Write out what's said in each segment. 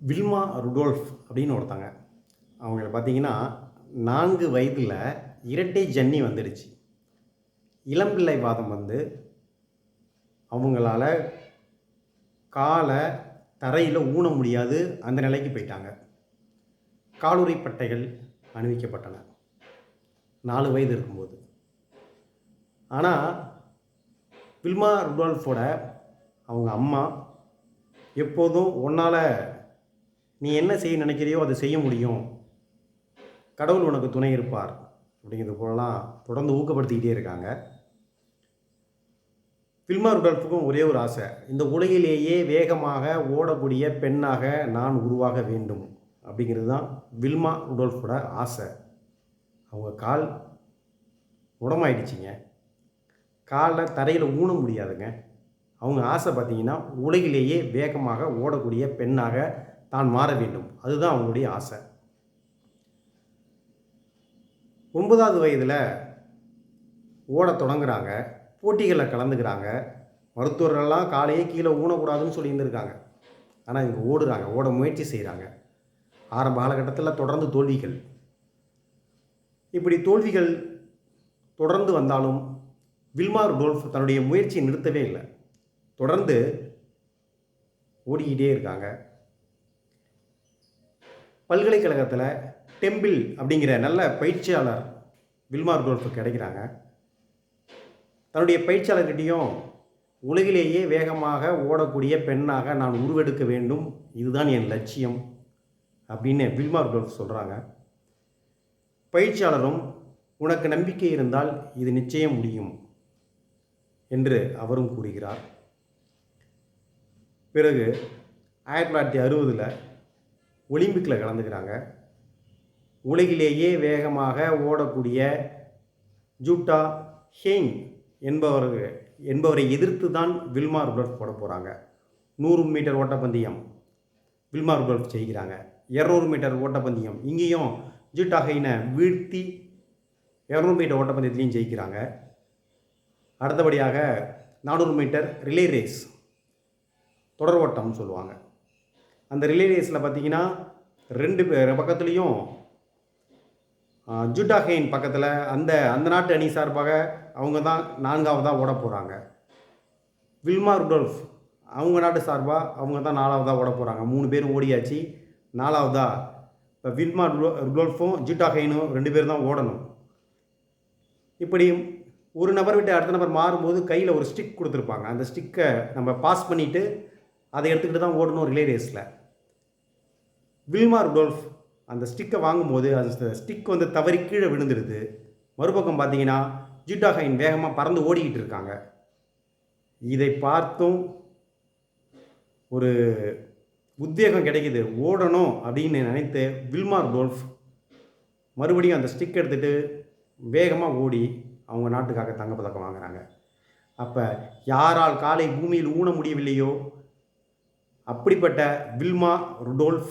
Wilma Rudolf அப்படின்னு ஒருத்தங்க. அவங்கள பார்த்தீங்கன்னா நான்கு வயதில் இரட்டை ஜன்னி வந்துடுச்சு. இளம்பிள்ளை வாதம் வந்து அவங்களால காலை தரையில் ஊன முடியாது அந்த நிலைக்கு போயிட்டாங்க. காலுறை பட்டைகள் அணிவிக்கப்பட்டன. நாலு வயது இருக்கும்போது. ஆனால் வில்மா ருடால்ஃபோட அவங்க அம்மா எப்போதும் உன்னால் நீ என்ன செய்ய நினைக்கிறியோ அதை செய்ய முடியும். கடவுள் உனக்கு துணை இருப்பார். அப்படிங்கிறது போலலாம் தொடர்ந்து ஊக்கப்படுத்திக்கிட்டே இருக்காங்க. வில்மா ருடால்ஃபுக்கும் ஒரே ஒரு ஆசை. இந்த உலகிலேயே வேகமாக ஓடக்கூடிய பெண்ணாக நான் உருவாக வேண்டும். அப்படிங்கிறது தான் வில்மா ருடால்ஃபோட ஆசை. அவங்க கால் உடமாயிடுச்சிங்க காலில் தரையில் ஊன முடியாதுங்க. அவங்க ஆசை பார்த்தீங்கன்னா உலகிலேயே வேகமாக ஓடக்கூடிய பெண்ணாக தான் மாற வேண்டும். அதுதான் அவங்களுடைய ஆசை. ஒன்பதாவது வயதில் ஓடத் தொடங்குறாங்க. போட்டிகளில் கலந்துக்கிறாங்க. மருத்துவர்கள்லாம் காலையே கீழே ஊனக்கூடாதுன்னு சொல்லியிருந்துருக்காங்க. ஆனால் இவங்க ஓடுறாங்க. ஓட முயற்சி செய்கிறாங்க ஆரம்ப காலகட்டத்தில் தொடர்ந்து தோல்விகள். இப்படி தோல்விகள் தொடர்ந்து வந்தாலும் வில்மார் டோல்ஃப் தன்னுடைய முயற்சியை நிறுத்தவே இல்லை. தொடர்ந்து ஓடிக்கிட்டே இருக்காங்க. பல்கலைக்கழகத்தில் டெம்பிள் அப்படிங்கிற நல்ல பயிற்சியாளர் வில்மார் கோல்ஃபு கிடைக்கிறாங்க. தன்னுடைய பயிற்சியாளர்கிட்டையும் உலகிலேயே வேகமாக ஓடக்கூடிய பெண்ணாக நான் உருவெடுக்க வேண்டும் இதுதான் என் லட்சியம் அப்படின்னு வில்மார் கோல்ஃப் சொல்கிறாங்க பயிற்சியாளரும் உனக்கு நம்பிக்கை இருந்தால் இது நிச்சயம் முடியும் என்று அவரும் கூறுகிறார். பிறகு ஆயிரத்தி தொள்ளாயிரத்தி அறுபதில் ஒலிம்பிக்கில் கலந்துக்கிறாங்க. உலகிலேயே வேகமாக ஓடக்கூடிய ஜூட்டா ஹேங் என்பவர் என்பவரை எதிர்த்து தான் வில்மா ருடல்ஃப் போட போகிறாங்க நூறு மீட்டர் ஓட்டப்பந்தயம் வில்மா ருடல்ஃப் செய்கிறாங்க. இரநூறு மீட்டர் ஓட்டப்பந்தயம் இங்கேயும் ஜூட்டா ஹெயினை வீழ்த்தி இரநூறு மீட்டர் ஓட்டப்பந்தயத்துலேயும் ஜெயிக்கிறாங்க. அடுத்தபடியாக நானூறு மீட்டர் ரிலே ரேஸ் தொடர் ஓட்டம்னு சொல்லுவாங்க. அந்த ரிலே ரேஸில் பார்த்தீங்கன்னா ரெண்டு பேர் பக்கத்துலேயும் ஜூட்டாஹெயின் பக்கத்தில் அந்த அந்த நாட்டு அணி சார்பாக அவங்க தான் நான்காவதாக ஓட போகிறாங்க வில்மா ருடோல்ஃப் அவங்க நாட்டு சார்பாக அவங்க தான் நாலாவதாக ஓட போகிறாங்க மூணு பேரும் ஓடியாச்சு. நாலாவதாக இப்போ வில்மா ருடோல்ஃபும் ஜூட்டாஹெயினும் ரெண்டு பேரும் தான் ஓடணும். இப்படி ஒரு நபர் விட்டு அடுத்த நபர் மாறும்போது கையில் ஒரு ஸ்டிக் கொடுத்துருப்பாங்க. அந்த ஸ்டிக்கை நம்ம பாஸ் பண்ணிவிட்டு அதை எடுத்துக்கிட்டு தான் ஓடணும் ரிலே ரேஸில் வில்மா ருடோல்ஃப் அந்த ஸ்டிக்கை வாங்கும்போது அந்த ஸ்டிக் வந்து தவறி கீழே விழுந்துடுது மறுபக்கம் பார்த்தீங்கன்னா ஜிட்டாஹைன் வேகமாக பறந்து ஓடிக்கிட்டு இருக்காங்க. இதை பார்த்தும் ஒரு உத்வேகம் கிடைக்குது. ஓடணும் அப்படின்னு நினைத்து வில்மார் டோல்ஃப் மறுபடியும் அந்த ஸ்டிக் எடுத்துகிட்டு வேகமாக ஓடி அவங்க நாட்டுக்காக தங்கப்பதக்கம் வாங்குறாங்க. அப்போ யாரால் காலை பூமியில் ஊன முடியவில்லையோ? அப்படிப்பட்ட வில்மா ருடோல்ஃப்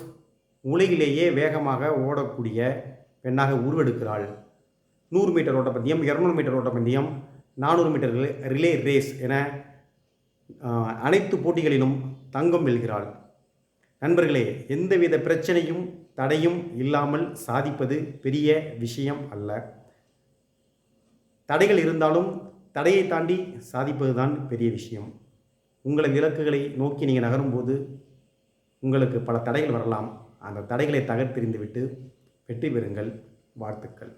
உலகிலேயே வேகமாக ஓடக்கூடிய பெண்ணாக உருவெடுக்கிறாள். நூறு மீட்டர் ஓட்டப்பந்தயம் இரநூறு மீட்டர் ஓட்டப்பந்தயம் நானூறு மீட்டர் ரிலே ரேஸ் என அனைத்து போட்டிகளிலும் தங்கம் வெல்கிறாள். நண்பர்களே எந்தவித பிரச்சனையும் தடையும் இல்லாமல் சாதிப்பது பெரிய விஷயம் அல்ல. தடைகள் இருந்தாலும் தடையை தாண்டி சாதிப்பது தான் பெரிய விஷயம். உங்களது இலக்குகளை நோக்கி நீங்கள் நகரும்போது உங்களுக்கு பல தடைகள் வரலாம். அந்த தடைகளை தகர்த்தெறிந்துவிட்டு வெற்றி பெறுங்கள். வாழ்த்துக்கள்.